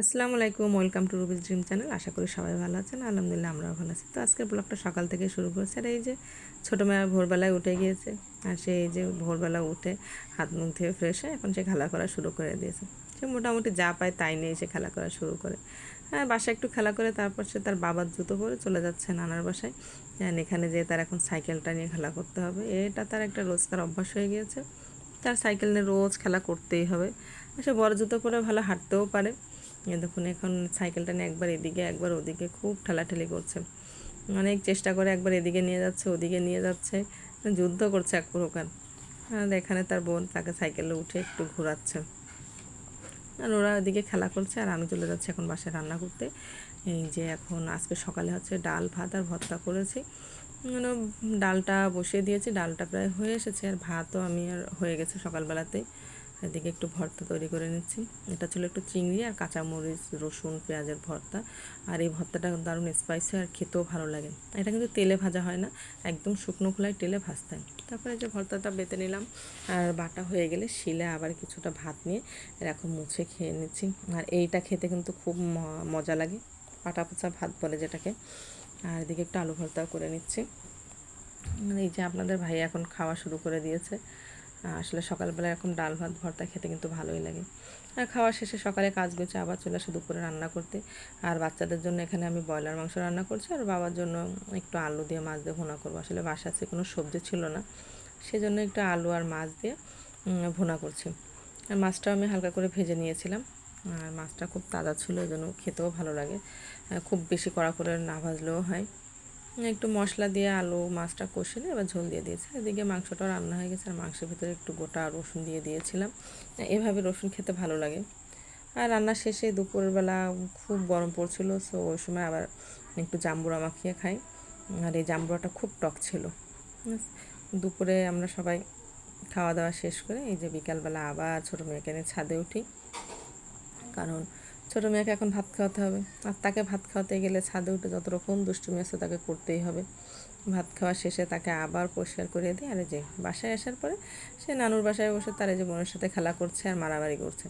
আসসালামু আলাইকুম, welcome to Ruby's dream channel. আশা করি সবাই ভালো আছেন। আলহামদুলিল্লাহ আমরাও ভালো আছি। তো আজকের ব্লগটা সকাল থেকে শুরু করছে। আর এই যে ছোটো মেয়া ভোরবেলায় উঠে গিয়েছে, আর সে এই যে ভোরবেলা উঠে হাত মুখ ধুয়ে ফ্রেশ হয় এখন সে খেলা করা শুরু করে দিয়েছে। সে মোটামুটি যা পায় তাই নিয়ে সে খেলা করা শুরু করে। হ্যাঁ বাসায় একটু খেলা করে তারপর সে তার বাবার জুতো পরে চলে যাচ্ছে নানার বাসায়। এখানে যেয়ে তার এখন সাইকেলটা নিয়ে খেলা করতে হবে। এটা তার একটা রোজকার অভ্যাস হয়ে গিয়েছে। তার সাইকেল নিয়ে রোজ খেলা করতেই হবে। সে বড় জুতো পরে ভালো হাঁটতেও পারে। দেখুন, এখন সাইকেলটা নিয়ে একবার এদিকে, একবার ওদিকে খুব ঠেলাঠেলি করছে। অনেক চেষ্টা করে একবার এদিকে নিয়ে যাচ্ছে, ওদিকে নিয়ে যাচ্ছে, যুদ্ধ করছে এক প্রকার। আর এখানে তার বোন তাকে সাইকেলে উঠে একটু ঘোরাচ্ছে। আর ওরা ওদিকে খেলা করছে, আর আমি চলে যাচ্ছি এখন বাসায় রান্না করতে। এই যে এখন আজকে সকালে হচ্ছে ডাল, ভাত আর ভর্তা করেছি। মানে ডালটা বসিয়ে দিয়েছি, ডালটা প্রায় হয়ে এসেছে, আর ভাতও আমি আর হয়ে গেছে সকালবেলাতেই। এদিকে একটু ভর্তা তৈরি করে নিচ্ছি। এটা ছিল একটু চিংড়ি আর কাঁচামরিচ, রসুন, পেঁয়াজের ভর্তা। আর এই ভর্তাটা দারুণ স্পাইসি আর খেতেও ভালো লাগে। এটা কিন্তু তেলে ভাজা হয় না, একদম শুকনো খোলায় তেলে ভাজতে হয়। তারপরে যে ভর্তাটা বেতে নিলাম, আর বাটা হয়ে গেলে শিলে আবার কিছুটা ভাত নিয়ে এরকম মুছে খেয়ে নিচ্ছি। আর এইটা খেতে কিন্তু খুব মজা লাগে পাটা পোচা ভাত বলে যেটাকে। আর এদিকে একটু আলু ভর্তা করে নিচ্ছি। এই যে আপনাদের ভাই এখন খাওয়া শুরু করে দিয়েছে। আসলে সকালবেলা এরকম ডাল ভাত, ভর্তা খেতে কিন্তু ভালোই লাগে। আর খাওয়া শেষে সকালে কাজ গুছে, আবার চলে আসে দুপুরে রান্না করতে। আর বাচ্চাদের জন্য এখানে আমি ব্রয়লার মাংস রান্না করছি, আর বাবার জন্য একটু আলু দিয়ে মাছ দিয়ে ভুনা করব। আসলে বাসাতে কোনো সবজি ছিল না, সেজন্য একটু আলু আর মাছ দিয়ে ভুনা করছি। আর মাছটাও আমি হালকা করে ভেজে নিয়েছিলাম। আর মাছটা খুব তাজা ছিল এই জন্য খেতেও ভালো লাগে। খুব বেশি কড়া করে না ভাজলেও হয়। একটু মশলা দিয়ে আলু মাছটা কষে এবার ঝোল দিয়ে দিয়েছি। এদিকে মাংসটাও রান্না হয়ে গেছে, আর মাংসের ভিতরে একটু গোটা রসুন দিয়ে দিয়েছিলাম। এভাবে রসুন খেতে ভালো লাগে। আর রান্না শেষে দুপুরবেলা খুব গরম পড়ছিল সো ওই সময় আবার একটু জাম্বুরা মাখিয়ে খাই। আর এই জাম্বুরাটা খুব টক ছিল। দুপুরে আমরা সবাই খাওয়া দাওয়া শেষ করে এই যে বিকালবেলা আবার ছোটো মেয়েকে নিয়ে ছাদে উঠি। কারণ ছোটো মেয়েকে এখন ভাত খাওয়াতে হবে। আর তাকে ভাত খাওয়াতে গেলে ছাদে উঠে যত রকম দুষ্টুমি আছে তাকে করতেই হবে। ভাত খাওয়া শেষে তাকে আবার পরিষ্কার করে দিই আর যে বাসায় আসার পরে সে নানুর বাসায় বসে তার এই যে বোনের সাথে খেলা করছে আর মারামারি করছে।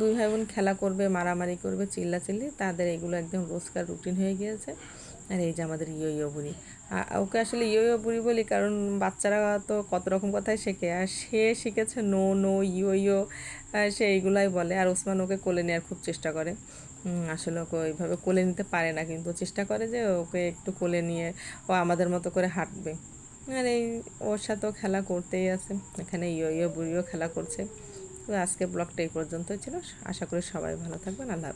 দুই ভাই বোন খেলা করবে, মারামারি করবে চিল্লা চিল্লি তাদের এগুলো একদম রোজকার রুটিন হয়ে গিয়েছে। আর এই যে আমাদের ইয়ো ইয়ো বুড়ি ওকে আসলে ইয়ো ইয়ো বুড়ি বলি কারণ বাচ্চারা তো কত রকম কথাই শেখে। আর সে শিখেছে নো নো ইয়ো ইয়ো সে এইগুলাই বলে। আর ওসমান ওকে কোলে নেওয়ার খুব চেষ্টা করে। আসলে ওকে ওইভাবে কোলে নিতে পারে না, কিন্তু চেষ্টা করে যে ওকে একটু কোলে নিয়ে ও আমাদের মতো করে হাঁটবে। আর এই ওর সাথেও খেলা করতেই আছে। এখানে ইয়ো ইয়ো বুড়িও খেলা করছে। আজকে ব্লগটা এই পর্যন্তই ছিল। আশা করি সবাই ভালো থাকবেন। আল্লাহ